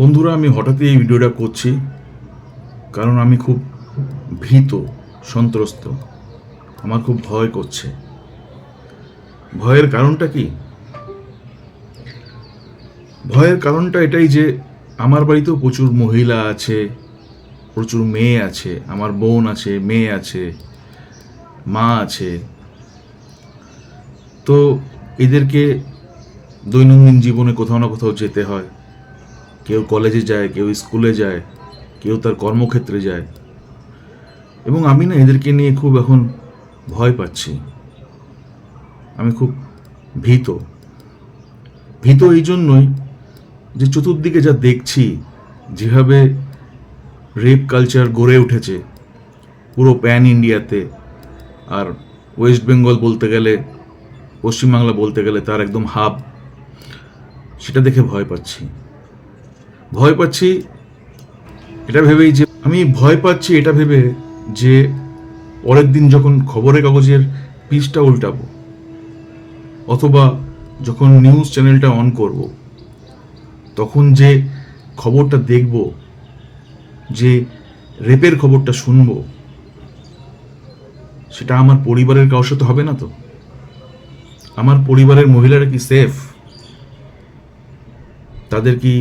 বন্ধুরা, আমি হঠাৎই এই ভিডিওটা করছি কারণ আমি খুব ভীত, সন্ত্রস্ত। আমার খুব ভয় করছে। ভয়ের কারণটা কি? ভয়ের কারণটা এটাই যে, আমার বাড়িতেও প্রচুর মহিলা আছে, প্রচুর মেয়ে আছে, আমার বোন আছে, মেয়ে আছে, মা আছে। তো এদেরকে দৈনন্দিন জীবনে কোথাও না কোথাও যেতে হয়। কেউ কলেজে যায়, কেউ স্কুলে যায়, কেউ তার কর্মক্ষেত্রে যায়। এবং আমি না এদেরকে নিয়ে খুব এখন ভয় পাচ্ছি। আমি খুব ভীত। ভীত এই জন্যই যে চতুর্দিকে যা দেখছি, যেভাবে রেপ কালচার গড়ে উঠেছে, পুরো প্যান ইন্ডিয়াতে, আর ওয়েস্ট বেঙ্গল বলতে গেলে, পশ্চিমবাংলা বলতে গেলে তার একদম হাব, সেটা দেখে ভয় পাচ্ছি। ভয় পাচ্ছি, এটা ভেবেই যে, আমি ভয় পাচ্ছি, এটা ভেবে যে পরের দিন যখন খবরের কাগজের পিসটা উল্টাবো, অথবা যখন নিউজ চ্যানেলটা অন করব, তখন যে খবরটা দেখব, যে রেপের খবরটা শুনব, সেটা আমার পরিবারের কারোর সাথে হবে না তো? আমার পরিবারের মহিলারা কি সেফ তাদের কি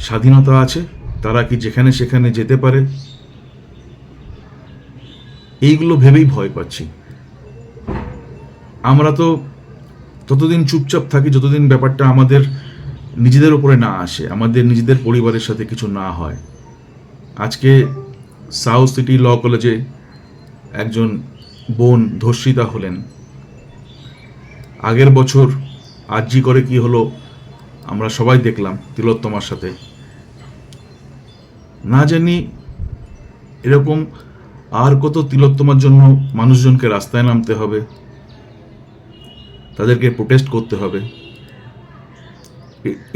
স্বাধীনতা আছে, তারা কি যেখানে সেখানে যেতে পারে? এইগুলো ভেবেই ভয় পাচ্ছি। আমরা তো ততদিন চুপচাপ থাকি, যতদিন ব্যাপারটা আমাদের নিজেদের ওপরে না আসে, আমাদের নিজেদের পরিবারের সাথে কিছু না হয়। আজকে সাউথ সিটি ল কলেজে একজন বোন ধর্ষিতা হলেন। আগের বছর আরজি করে কি হলো আমরা সবাই দেখলাম তিলোত্তমার সাথে। না জানি এরকম আর কত তিলোত্তমার জন্য মানুষজনকে রাস্তায় নামতে হবে, তাদেরকে প্রোটেস্ট করতে হবে।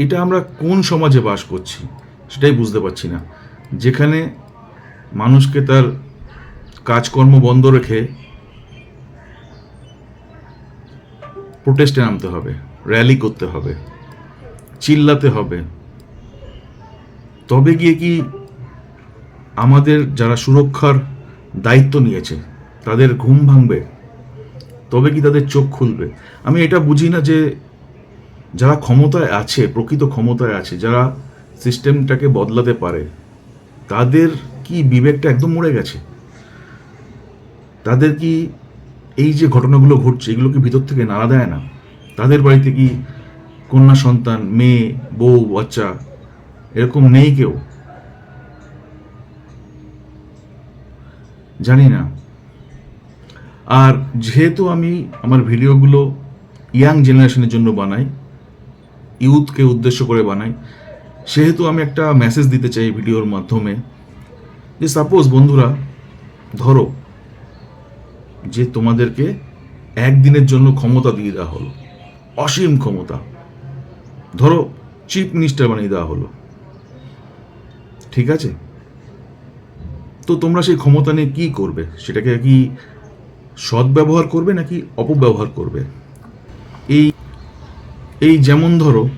এটা আমরা কোন সমাজে বাস করছি সেটাই বুঝতে পারছি না। যেখানে মানুষকে তার কাজকর্ম বন্ধ রেখে প্রোটেস্টে নামতে হবে র্যালি করতে হবে। চিল্লাতে হবে। তবে গিয়ে কি আমাদের যারা সুরক্ষার দায়িত্ব নিয়েছে, তাদের ঘুম ভাঙবে? তবে কি তাদের চোখ খুলবে? আমি এটা বুঝি না যে যারা ক্ষমতায় আছে, প্রকৃত ক্ষমতায় আছে, যারা সিস্টেমটাকে বদলাতে পারে, তাদের কি বিবেকটা একদম মরে গেছে? তাদের কি এই যে ঘটনাগুলো ঘটছে, এগুলো কি ভিতর থেকে নাড়া দেয় না? তাদের বাড়িতে কি কন্যা সন্তান, মেয়ে, বউ, বাচ্চা, এরকম নেই কেউ। জানি না। আর যেহেতু আমি আমার ভিডিওগুলো ইয়াং জেনারেশনের জন্য বানাই, ইউথকে উদ্দেশ্য করে বানাই, সেহেতু আমি একটা মেসেজ দিতে চাই ভিডিওর মাধ্যমে যে সাপোজ বন্ধুরা, ধরো যে তোমাদেরকে একদিনের জন্য ক্ষমতা দিয়ে দেওয়া হলো, অসীম ক্ষমতা। ধরো চিফ মিনিস্টার বানিয়ে দেওয়া হলো। ঠিক আছে? তো তোমরা সেই ক্ষমতা নিয়ে কি করবে? সেটাকে কি সদ্ব্যবহার করবে নাকি অপব্যবহার করবে? এই এই যেমন ধরো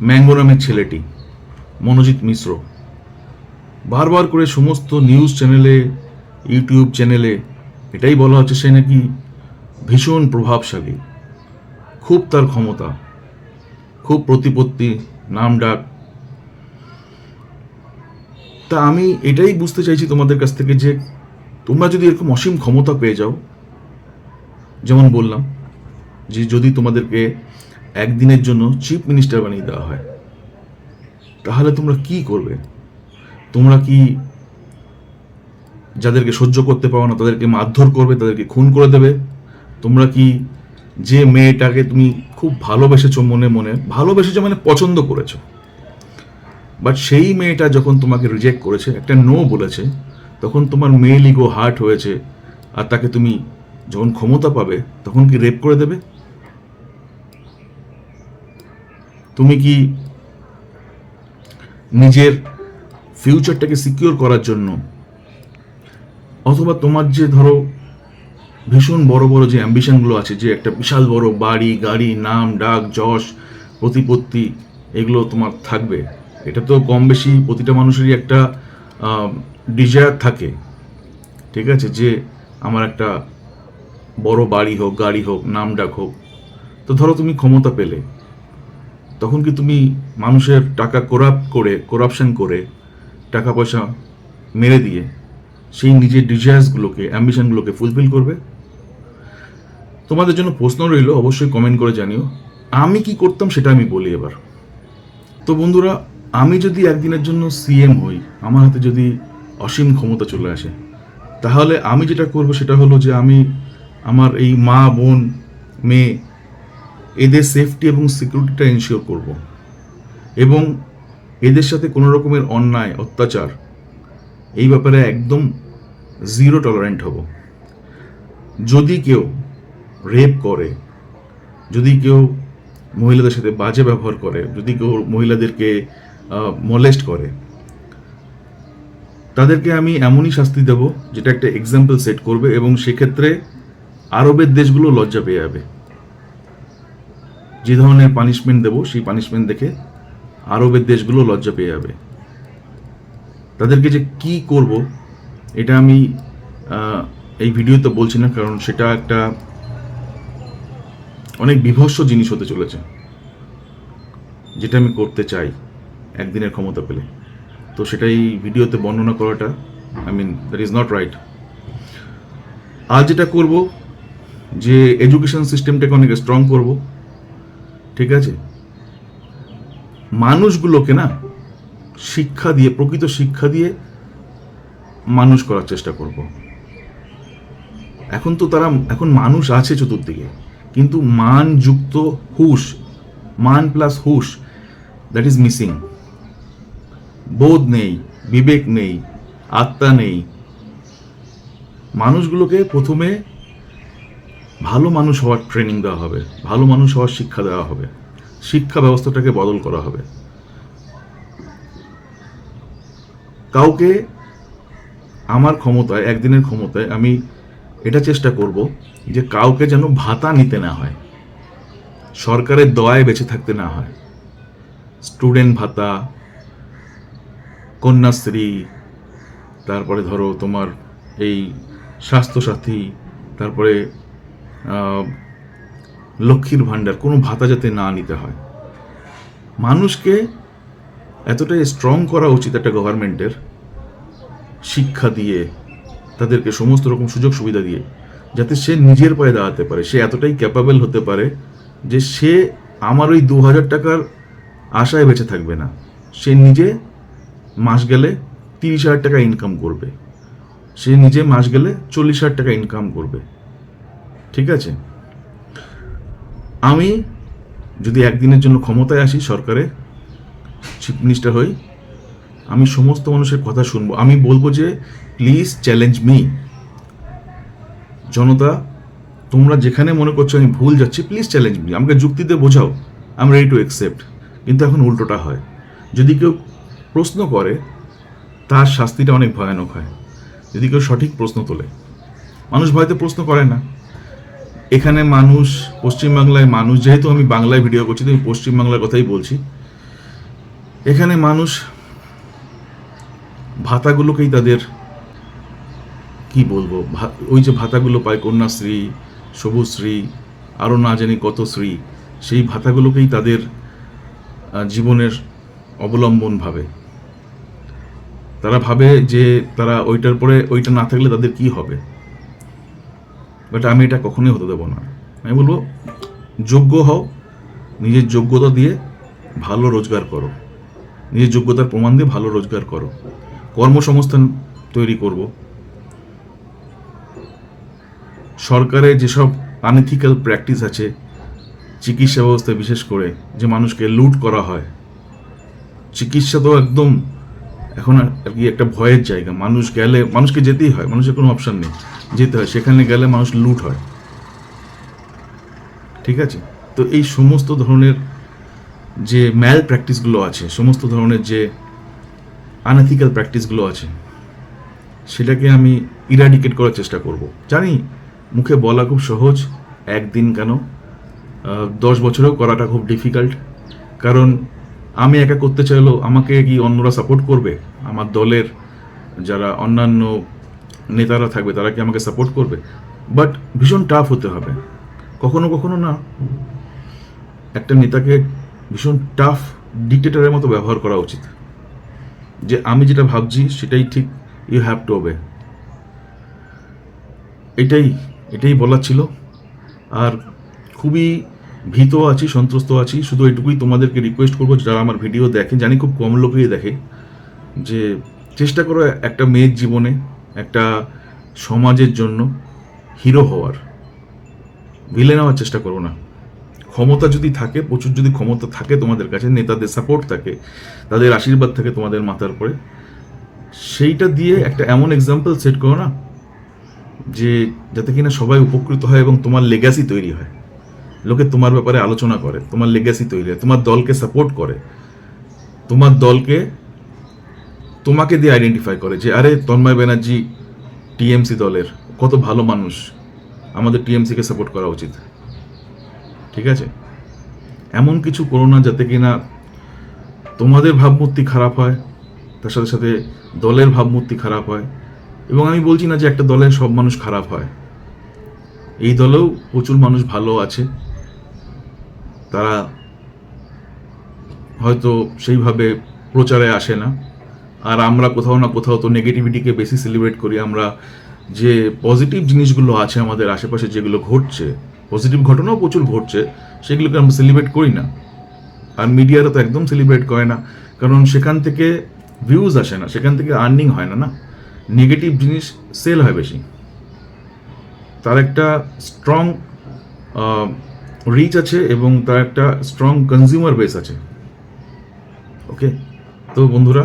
ম্যাঙ্গো নামের ছেলেটি, মনোজিৎ মিশ্র, বারবার করে সমস্ত নিউজ চ্যানেলে ইউটিউব চ্যানেলে এটাই বলা হচ্ছে সে নাকি ভীষণ প্রভাবশালী। খুব তার ক্ষমতা। খুব প্রতিপত্তি, নাম ডাক। তা আমি এটাই বুঝতে চাইছি তোমাদের কাছ থেকে যে তোমরা যদি এরকম অসীম ক্ষমতা পেয়ে যাও, যেমন বললাম, যে যদি তোমাদেরকে একদিনের জন্য চিফ মিনিস্টার বানিয়ে দেওয়া হয়, তাহলে তোমরা কি করবে? তোমরা কি যাদেরকে সহ্য করতে পারো না, তাদেরকে মারধর করবে, তাদেরকে খুন করে দেবে? তোমরা কি যে মেয়েটাকে তুমি খুব ভালোবেসেছো মনে মনে, ভালোবেসেছো মানে পছন্দ করেছ। বাট সেই মেয়েটা যখন তোমাকে রিজেক্ট করেছে, একটা নো বলেছে, তখন তোমার মেল ইগো হার্ট হয়েছে, আর তাকে তুমি যখন ক্ষমতা পাবে, তখন কি রেপ করে দেবে? তুমি কি নিজের ফিউচারটাকে সিকিউর করার জন্য, অথবা তোমার যে ধরো ভীষণ বড় বড় যে অ্যাম্বিশনগুলো আছে, যে একটা বিশাল বড় বাড়ি, গাড়ি, নাম, ডাক, যশ, প্রতিপত্তি, এগুলো তোমার থাকবে। এটা তো কম বেশি প্রতিটা মানুষেরই একটা ডিজায়ার থাকে। ঠিক আছে? যে আমার একটা বড় বাড়ি হোক, গাড়ি হোক, নাম, ডাক হোক, তো ধরো তুমি ক্ষমতা পেলে। তখন কি তুমি মানুষের টাকা করাপ্ট করে করাপশন করে, টাকা পয়সা মেরে দিয়ে সেই নিজের ডিজায়ার্সগুলোকে অ্যাম্বিশনগুলোকে ফুলফিল করবে? তোমাদের জন্য প্রশ্ন রইল, অবশ্যই কমেন্ট করে জানিও। আমি কি করতাম সেটা আমি বলি এবার। তো বন্ধুরা, আমি যদি একদিনের জন্য সিএম হই, আমার হাতে যদি অসীম ক্ষমতা চলে আসে, তাহলে আমি যেটা করব সেটা হলো যে আমি আমার এই মা, বোন, মেয়ে, এদের সেফটি এবং সিকিউরিটিটা এনশিওর করব। এবং এদের সাথে কোনো রকমের অন্যায়, অত্যাচার, এই ব্যাপারে একদম জিরো টলারেন্ট হব। যদি কেউ রেপ করে, যদি কেউ মহিলাদের সাথে বাজে ব্যবহার করে, যদি কেউ মহিলাদেরকে মলেস্ট করে, তাদেরকে আমি এমনই শাস্তি দেব যেটা একটা এক্সাম্পল সেট করবে এবং সেক্ষেত্রে আরবের দেশগুলো লজ্জা পেয়ে যাবে। যে ধরনের পানিশমেন্ট দেব, সেই পানিশমেন্ট দেখে আরবের দেশগুলো লজ্জা পেয়ে যাবে। তাদেরকে যে কি করব, এটা আমি এই ভিডিওতে বলছি না, কারণ সেটা একটা অনেক বিভৎস জিনিস হতে চলেছে, যেটা আমি করতে চাই একদিনের ক্ষমতা পেলে। তো সেটাই ভিডিওতে বর্ণনা করাটা I mean that is not right আজ যেটা করব, যে এডুকেশন সিস্টেমটাকে অনেক স্ট্রং করব, ঠিক আছে? মানুষগুলোকে না, শিক্ষা দিয়ে, প্রকৃত শিক্ষা দিয়ে মানুষ করার চেষ্টা করব। এখন তো তারা, এখন মানুষ আছে চতুর্দিকে। কিন্তু মানযুক্ত হুশ, মান প্লাস হুশ দ্যাট ইজ মিসিং বোধ নেই, বিবেক নেই, আত্মা নেই। মানুষগুলোকে প্রথমে ভালো মানুষ হওয়ার ট্রেনিং দেওয়া হবে, ভালো মানুষ হওয়ার শিক্ষা দেওয়া হবে, শিক্ষা ব্যবস্থাটাকে বদল করা হবে। কাউকে আমার ক্ষমতায়, একদিনের ক্ষমতায় আমি এটা চেষ্টা করব যে কাউকে যেন ভাতা নিতে না হয়, সরকারের দয়ায় বেঁচে থাকতে না হয়। স্টুডেন্ট ভাতা, কন্যাশ্রী, তারপরে ধরো তোমার এই স্বাস্থ্যসাথী, তারপরে লক্ষ্মীর ভাণ্ডার, কোনো ভাতা যাতে না নিতে হয়। মানুষকে এতটাই স্ট্রং করা উচিত একটা গভর্নমেন্টের শিক্ষা দিয়ে তাদেরকে সমস্ত রকম সুযোগ সুবিধা দিয়ে, যাতে সে নিজের পায়ে দাঁড়াতে পারে, সে এতটাই ক্যাপাবেল হতে পারে যে সে আমার ওই দু হাজার টাকার আশায় বেঁচে থাকবে না। সে নিজে মাস গেলে তিরিশ হাজার টাকা ইনকাম করবে। সে নিজে মাস গেলে চল্লিশ হাজার টাকা ইনকাম করবে। ঠিক আছে? আমি যদি একদিনের জন্য ক্ষমতায় আসি সরকারে চিফ মিনিস্টার হই আমি সমস্ত মানুষের কথা শুনব। আমি বলব যে প্লিজ চ্যালেঞ্জ মি জনতা, তোমরা যেখানে মনে করছ আমি ভুল যাচ্ছি প্লিজ চ্যালেঞ্জ মি আমাকে যুক্তিতে বোঝাও। I am ready to accept কিন্তু এখন উল্টোটা হয়। যদি কেউ প্রশ্ন করে, তার শাস্তিটা অনেক ভয়ানক হয়। যদি কেউ সঠিক প্রশ্ন তোলে। মানুষ ভয়তে প্রশ্ন করে না। এখানে মানুষ, পশ্চিমবাংলায় মানুষ, যেহেতু আমি বাংলায় ভিডিও করছি, তো আমি পশ্চিমবাংলার কথাই বলছি। এখানে মানুষ ভাতাগুলোকেই তাদের, কি বলব ওই যে ভাতাগুলো পায় কন্যাশ্রী, সবুজশ্রী, আরও না জানি কত শ্রী, সেই ভাতাগুলোকেই তাদের জীবনের অবলম্বন ভাবে। তারা ভাবে যে তারা ওইটার পরে ওইটা না থাকলে তাদের কি হবে? বাট আমি এটা কখনোই হতে দেবো না। আমি বলব, যোগ্য হও, নিজের যোগ্যতা দিয়ে ভালো রোজগার করো। নিজের যোগ্যতার প্রমাণ দিয়ে ভালো রোজগার করো। কর্মসংস্থান তৈরি করব। সরকারের যেসব আনএথিক্যাল প্র্যাকটিস আছে, চিকিৎসা ব্যবস্থায় বিশেষ করে, যে মানুষকে লুট করা হয়, চিকিৎসা তো একদম এখন আর কি একটা ভয়ের জায়গা। মানুষ গেলে, মানুষকে যেতেই হয়, মানুষের কোনো অপশান নেই। যেতে হয়, সেখানে গেলে মানুষ লুট হয়। ঠিক আছে? তো এই সমস্ত ধরনের যে ম্যাল প্র্যাকটিসগুলো আছে, সমস্ত ধরনের যে আনএথিক্যাল প্র্যাকটিসগুলো আছে, সেটাকে আমি ইরাডিকেট করার চেষ্টা করব। জানি, মুখে বলা খুব সহজ, একদিন কেন? দশ বছরেও করাটা খুব ডিফিকাল্ট কারণ আমি একা করতে চাইলেও আমাকে কি অন্যরা সাপোর্ট করবে? আমার দলের যারা অন্যান্য নেতারা থাকবে, তারা কি আমাকে সাপোর্ট করবে? বাট ভীষণ টাফ হতে হবে। কখনো কখনো না, একটা নেতাকে ভীষণ টাফ ডিক্টেটরের মতো ব্যবহার করা উচিত। যে আমি যেটা ভাবছি সেটাই ঠিক ইউ হ্যাভ টু ওবে এটাই এটাই বলার ছিল। আর খুবই ভীত আছি, সন্ত্রস্ত আছি, শুধু এটুকুই তোমাদেরকে রিকোয়েস্ট করব, যারা আমার ভিডিও দেখে, জানি খুব কম লোকেই দেখে, যে চেষ্টা করো একটা মেয়ের জীবনে, একটা সমাজের জন্য হিরো হওয়ার। ভিলেন হওয়ার চেষ্টা করো না। ক্ষমতা যদি থাকে, প্রচুর যদি ক্ষমতা থাকে তোমাদের কাছে, নেতাদের সাপোর্ট থাকে, তাদের আশীর্বাদ থাকে তোমাদের মাথার উপরে, সেইটা দিয়ে একটা এমন এক্সাম্পল সেট করো না, যে যাতে কিনা সবাই উপকৃত হয় এবং তোমার লেগাসি তৈরি হয়। লোকে তোমার ব্যাপারে আলোচনা করে, তোমার লেগাসি তৈরি হয়, তোমার দলকে সাপোর্ট করে, তোমার দলকে তোমাকে দিয়ে আইডেন্টিফাই করে যে, আরে, তন্ময় ব্যানার্জি টিএমসি দলের, কত ভালো মানুষ, আমাদের টিএমসিকে সাপোর্ট করা উচিত। ঠিক আছে? এমন কিছু করো না যাতে কিনা তোমাদের ভাবমূর্তি খারাপ হয়, তার সাথে সাথে দলের ভাবমূর্তি খারাপ হয়। এবং আমি বলছি না যে একটা দলের সব মানুষ খারাপ হয়। এই দলেও প্রচুর মানুষ ভালো আছে। তারা হয়তো সেইভাবে প্রচারে আসে না। আর আমরা কোথাও না কোথাও তো নেগেটিভিটিকে বেশি সেলিব্রেট করি। আমরা যে পজিটিভ জিনিসগুলো আছে আমাদের আশেপাশে যেগুলো ঘটছে পজিটিভ ঘটনাও প্রচুর ঘটছে, সেগুলোকে আমরা সেলিব্রেট করি না। আর মিডিয়ারা তো একদম সেলিব্রেট করে না, কারণ সেখান থেকে ভিউজ আসে না, সেখান থেকে আর্নিং হয় না না? নেগেটিভ জিনিস সেল হয় বেশি। তার একটা স্ট্রং রিচ আছে এবং তার একটা স্ট্রং কনজিউমার বেস আছে। ওকে তো বন্ধুরা,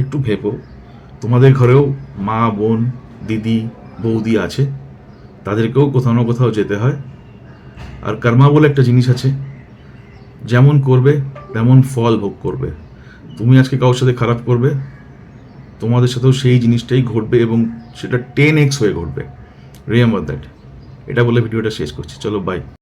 একটু ভেবো, তোমাদের ঘরেও মা, বোন, দিদি, বৌদি আছে, তাদেরকেও কোথাও না কোথাও যেতে হয়। আর কর্মা বলে একটা জিনিস আছে, যেমন করবে, তেমন ফল ভোগ করবে। তুমি আজকে কারোর সাথে খারাপ করবে, তোমাদের সাথেও সেই জিনিসটাই ঘটবে এবং সেটা টেন এক্স হয়ে ঘটবে। রিমেম্বার দ্যাট এটা বলে ভিডিওটা শেষ করছি। চলো বাই